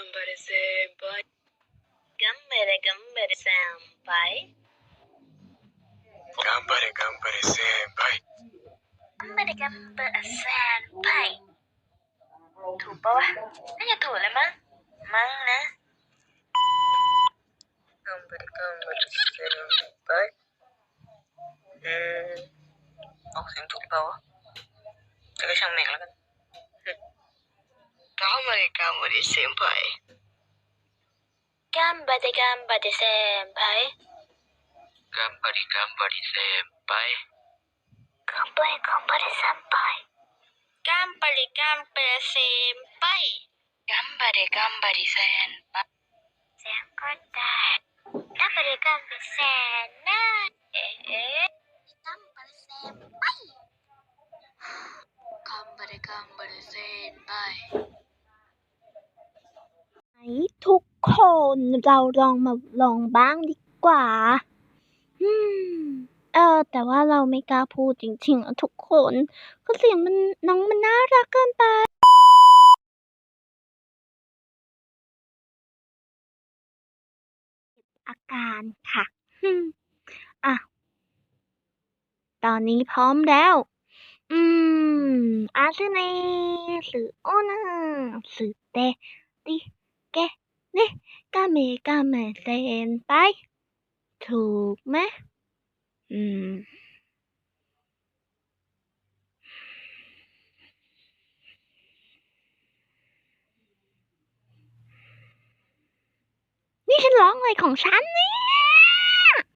頑張れ先輩頑張れ頑張れ先輩頑張れ頑張れ先輩頑張れ頑張れ先輩 thủ bawah hanya thủ lah mang mang ừ học tiếng thủ bawah cái sang miệng là cái 頑張れ頑張れ先輩頑張れ頑張れ先輩頑張れ頑張れ先輩頑張れ頑張れ先輩頑張れ頑張れ先輩頑張れ頑張れ先輩 คนเราลองมาลองบ้างดีกว่า อืม เออ แต่ว่าเราไม่กล้าพูดจริงๆอะทุกคน ก็เสียงมันน้องมันน่ารักเกินไปอาการค่ะอะ ตอนนี้พร้อมแล้ว อืม อาซเนสือโอนาสือเตติเก นี่กามีกาเมเซนไป ถูกไหมอืมนี่ฉันร้องอะไรของฉันนี่